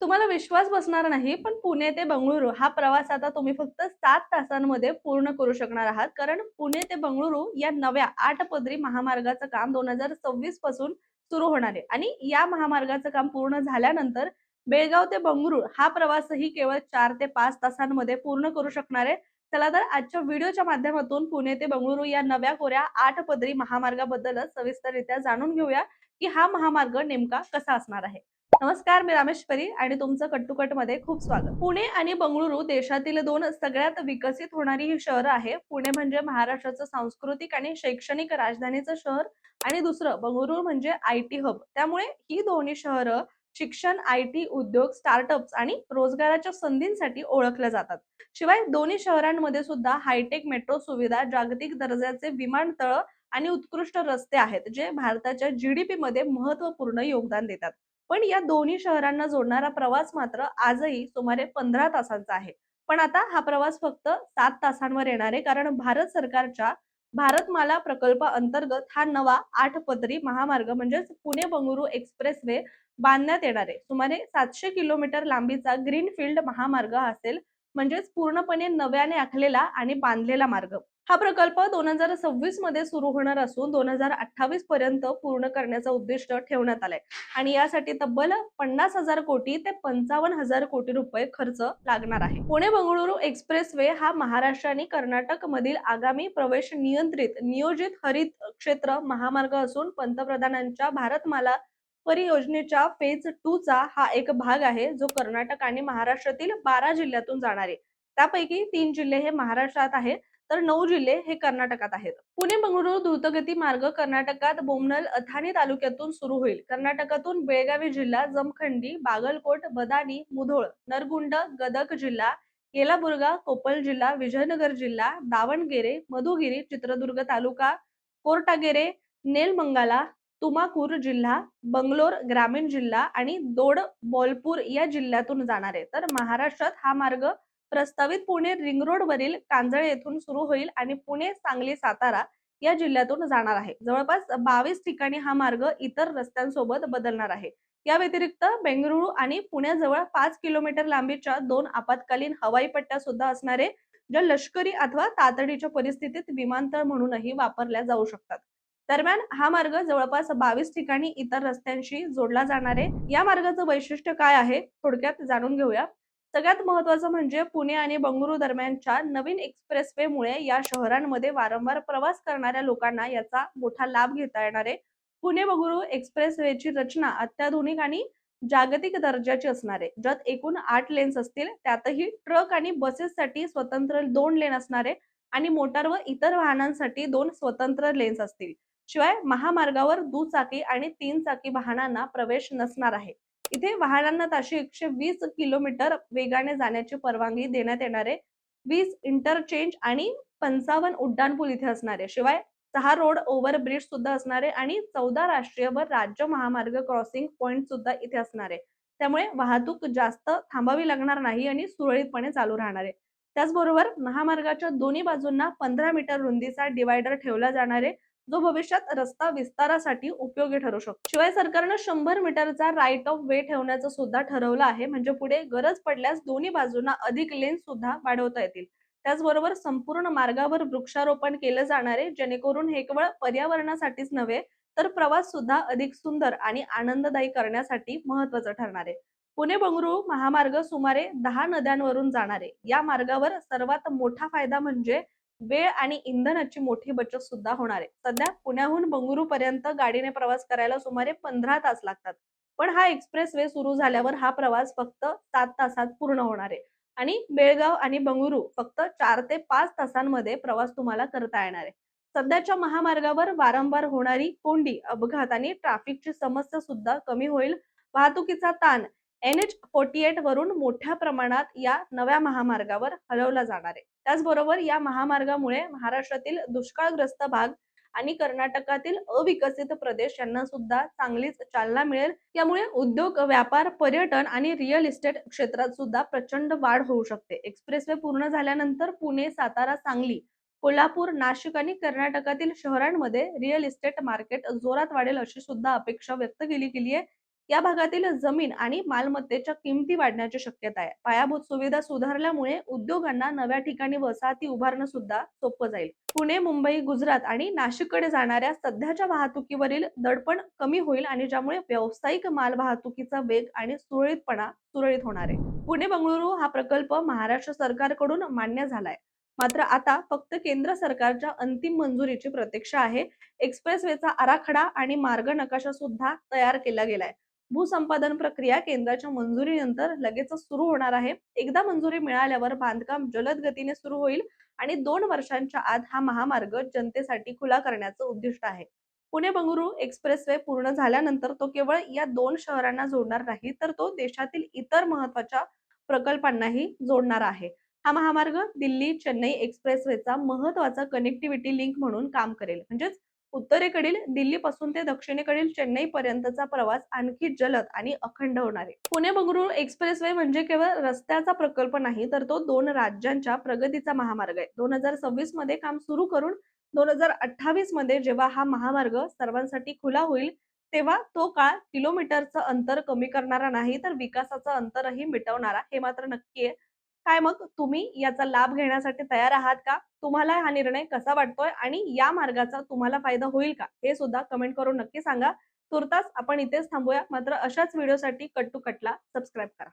तुम्हाला विश्वास बसणार नाही पण पुणे ते बंगळुरू हा प्रवास आता तुम्ही फक्त सात तासांमध्ये पूर्ण करू शकणार आहात. कारण पुणे ते बंगळुरू या नव्या आठ पदरी महामार्गाचं काम दोन हजार सव्वीसपासून सुरू होणार आहे. आणि या महामार्गाचं काम पूर्ण झाल्यानंतर बेळगाव ते बंगळुरू हा प्रवासही केवळ चार ते पाच तासांमध्ये पूर्ण करू शकणार आहे. चला तर आजच्या व्हिडिओच्या माध्यमातून पुणे ते बंगळुरू या नव्या कोऱ्या आठ पदरी महामार्गाबद्दलच सविस्तररित्या जाणून घेऊया की हा महामार्ग नेमका कसा असणार आहे. नमस्कार मी रामेश्वरी आणि तुमचं कट्टुकटमध्ये खूप स्वागत. पुणे आणि बंगळुरू देशातील दोन सगळ्यात विकसित होणारी ही शहरं आहे पुणे म्हणजे महाराष्ट्राचं सांस्कृतिक आणि शैक्षणिक राजधानीचं शहर आणि दुसरं बंगळुरू म्हणजे आय टी हब. त्यामुळे ही दोन्ही शहरं शिक्षण आय टी उद्योग स्टार्टअप्स आणि रोजगाराच्या संधींसाठी ओळखल्या जातात. शिवाय दोन्ही शहरांमध्ये सुद्धा हायटेक मेट्रो सुविधा जागतिक दर्जाचे विमानतळ आणि उत्कृष्ट रस्ते आहेत जे भारताच्या जीडीपी मध्ये महत्त्वपूर्ण योगदान देतात. पण या दोन्ही शहरांना जोडणारा प्रवास मात्र आजही सुमारे पंधरा तासांचा आहे. पण आता हा प्रवास फक्त सात तासांवर येणार आहे कारण भारत सरकारच्या भारतमाला प्रकल्प अंतर्गत हा नवा आठ पदरी महामार्ग म्हणजेच पुणे बंगळुरू एक्सप्रेस वे बांधण्यात येणार आहे. सुमारे सातशे किलोमीटर लांबीचा ग्रीनफील्ड महामार्ग असेल म्हणजेच पूर्णपणे नव्याने आखलेला आणि बांधलेला मार्ग. हा प्रकल्प दोन हजार सव्वीसमध्ये सुरू होणार असून दोन हजार अठ्ठावीस पर्यंत पूर्ण करण्याचा उद्दिष्ट ठेवण्यात आलाय. आणि यासाठी तब्बल पन्नास हजार कोटी ते पंचावन्न हजार कोटी रुपये खर्च लागणार आहे. पुणे बंगळुरू एक्सप्रेस वे हा महाराष्ट्र आणि कर्नाटक मधील आगामी प्रवेश नियंत्रित नियोजित हरित क्षेत्र महामार्ग असून पंतप्रधानांच्या भारतमाला परियोजनेच्या फेज टू चा हा एक भाग आहे जो कर्नाटक आणि महाराष्ट्रातील बारा जिल्ह्यातून जाणार आहे. त्यापैकी तीन जिल्हे हे महाराष्ट्रात आहेत. तर नऊ जिल्हे हे कर्नाटकात आहेत. पुणे बंगळुरू द्रुतगती मार्ग कर्नाटकात बोमनल अथानी तालुक्यातून सुरू होईल. कर्नाटकातून बेळगावी जिल्हा जमखंडी बागलकोट बदानी मुधोळ नरगुंड गदक जिल्हा येलाबुर्गा कोपल जिल्हा विजयनगर जिल्हा दावणगेरे मधुगिरी चित्रदुर्ग तालुका कोर्टागेरे नेलमंगाला तुमाकूर जिल्हा बंगलोर ग्रामीण जिल्हा आणि दोड बोलपूर या जिल्ह्यातून जाणार आहे. तर महाराष्ट्रात हा मार्ग प्रस्तावित पुणे रिंग रोड वरील कांजळे येथून सुरू होईल आणि पुणे सांगली सातारा या जिल्ह्यातून जाणार आहे. जवळपास बावीस ठिकाणी हा मार्ग इतर रस्त्यांसोबत बदलणार आहे. या व्यतिरिक्त बेंगळुरू आणि पुण्याजवळ पाच किलोमीटर लांबीच्या दोन आपत्कालीन हवाई पट्ट्या सुद्धा असणारे ज्या लष्करी अथवा तातडीच्या परिस्थितीत विमानतळ म्हणूनही वापरल्या जाऊ शकतात. दरम्यान हा मार्ग जवळपास बावीस ठिकाणी इतर रस्त्यांशी जोडला जाणार आहे. या मार्गाचं वैशिष्ट्य काय आहे? थोडक्यात जाणून घेऊया. सगळ्यात महत्वाचं म्हणजे पुणे आणि बंगळुरू दरम्यानच्या नवीन एक्सप्रेसवेमुळे या शहरांमध्ये वारंवार प्रवास करणाऱ्या लोकांना याचा मोठा लाभ घेता येणार आहे. पुणे बंगळुरू एक्सप्रेसवेची रचना अत्याधुनिक आणि जागतिक दर्जाची असणार आहे. ज्यात एकूण आठ लेन्स असतील त्यातही ट्रक आणि बसेससाठी स्वतंत्र दोन लेन असणारे आणि मोटार व इतर वाहनांसाठी दोन स्वतंत्र लेन्स असतील. शिवाय महामार्गावर दुचाकी आणि तीन चाकी वाहनांना प्रवेश नसणार आहे. इथे वाहनांना ताशी एकशे वीस किलोमीटर वेगाने जाण्याची परवानगी देण्यात येणार आहे वीस इंटरचेंज आणि पंचावन्न उड्डाणपूल इथे असणार. आहे शिवाय सहा रोड ओव्हर ब्रिज सुद्धा असणार आहे आणि चौदा राष्ट्रीय व राज्य महामार्ग क्रॉसिंग पॉइंट सुद्धा इथे असणार. आहे त्यामुळे वाहतूक जास्त थांबावी लागणार नाही आणि सुरळीतपणे चालू राहणार आहे. त्याचबरोबर महामार्गाच्या दोन्ही बाजूंना पंधरा मीटर रुंदीचा डिवायडर ठेवला जाणार आहे. जो भविष्यात रस्ता विस्तारासाठी उपयोगी ठरू शकतो. शिवाय सरकारनं शंभर मीटरचा राईट ऑफ वे ठेवण्याचं सुद्धा ठरवलं आहे. म्हणजे पुढे गरज पडल्यास दोन्ही बाजूंना अधिक लेन सुद्धा वाढवता येतील. त्याचबरोबर संपूर्ण मार्गावर वृक्षारोपण केलं जाणारे जेणेकरून हे केवळ पर्यावरणासाठीच नव्हे तर प्रवास सुद्धा अधिक सुंदर आणि आनंददायी करण्यासाठी महत्वाचं ठरणार आहे. पुणे बंगळुरू महामार्ग सुमारे दहा नद्यांवरून जाणारे या मार्गावर सर्वात मोठा फायदा म्हणजे वेळ आणि इंधनाची मोठी बचत सुद्धा होणार आहे. सध्या पुण्याहून बंगळुरू पर्यंत गाडीने प्रवास करायला सुमारे पंधरा तास लागतात. पण हा एक्सप्रेस वे सुरू झाल्यावर हा प्रवास फक्त सात तासात पूर्ण होणार आहे. आणि बेळगाव आणि बंगळुरू फक्त चार ते पाच तासांमध्ये प्रवास तुम्हाला करता येणार आहे. सध्याच्या महामार्गावर वारंवार होणारी कोंडी अपघात आणि ट्रॅफिकची समस्या सुद्धा कमी होईल. वाहतुकीचा ताण एन एच फोर्टी एट वरून मोठ्या प्रमाणात या नव्या महामार्गावर हलवला जाणार आहे. त्याचबरोबर या महामार्गामुळे महाराष्ट्रातील दुष्काळग्रस्त भाग आणि कर्नाटकातील अविकसित प्रदेश यांना सुद्धा चांगलीच चालना मिळेल. यामुळे उद्योग व्यापार पर्यटन आणि रिअल इस्टेट क्षेत्रात सुद्धा प्रचंड वाढ होऊ शकते. एक्सप्रेसवे पूर्ण झाल्यानंतर पुणे सातारा सांगली कोल्हापूर नाशिक आणि कर्नाटकातील शहरांमध्ये रिअल इस्टेट मार्केट जोरात वाढेल अशी सुद्धा अपेक्षा व्यक्त केली गेली आहे या भागातील जमीन आणि मालमत्तेच्या किमती वाढण्याची शक्यता आहे. पायाभूत सुविधा सुधारल्यामुळे उद्योगांना नव्या ठिकाणी वसाहती उभारणं सुद्धा सोपं जाईल. पुणे मुंबई गुजरात आणि नाशिककडे जाणाऱ्या सध्याच्या वाहतुकीवरील दडपण कमी होईल आणि ज्यामुळे व्यावसायिक माल वाहतुकीचा वेग आणि सुरळीतपणा सुरळीत होणार आहे. पुणे बंगळुरू हा प्रकल्प महाराष्ट्र सरकारकडून मान्य झालाय. मात्र आता फक्त केंद्र सरकारच्या अंतिम मंजुरीची प्रतीक्षा आहे. एक्सप्रेसवेचा आराखडा आणि मार्ग नकाशा सुद्धा तयार केला गेलाय. भूसंपादन प्रक्रिया केंद्राच्या मंजुरीनंतर लगेचच सुरू होणार आहे. एकदा मंजुरी मिळाल्यावर बांधकाम जलद गतीने सुरू होईल आणि दोन वर्षांच्या आत हा महामार्ग जनतेसाठी खुला करण्याचं उद्दिष्ट आहे. पुणे बंगळुरू एक्सप्रेसवे पूर्ण झाल्यानंतर तो केवळ या दोन शहरांना जोडणार नाही तर तो देशातील इतर महत्त्वाच्या प्रकल्पांनाही जोडणार आहे. हा महामार्ग दिल्ली चेन्नई एक्सप्रेसवेचा महत्त्वाचा कनेक्टिव्हिटी लिंक म्हणून काम करेल. म्हणजेच उत्तरेकडील दिल्लीपासून ते दक्षिणेकडील चेन्नई पर्यंतचा प्रवास आणखी जलद आणि अखंड होणार आहे. पुणे बंगळुरू एक्सप्रेसवे म्हणजे केवळ रस्त्याचा प्रकल्प नाही तर तो दोन राज्यांच्या प्रगतीचा महामार्ग आहे. दोन हजार सव्वीसमध्ये काम सुरू करून दोन हजार अठ्ठावीसमध्ये जेव्हा हा महामार्ग सर्वांसाठी खुला होईल तेव्हा तो काळ किलोमीटरचं अंतर कमी करणारा नाही तर विकासाचं अंतरही मिटवणारा हे मात्र नक्की आहे. काय मग? तुम्ही याचा लाभ घेण्यासाठी तयार आहात का? तुम्हाला हा निर्णय कसा वाटतोय? आणि या मार्गाचा तुम्हाला फायदा होईल का? हे सुद्धा कमेंट करून नक्की सांगा. तुर्तास आपण इथेच थांबूया. मात्र अशाच व्हिडिओसाठी कट टू कटला. सबस्क्राईब करा.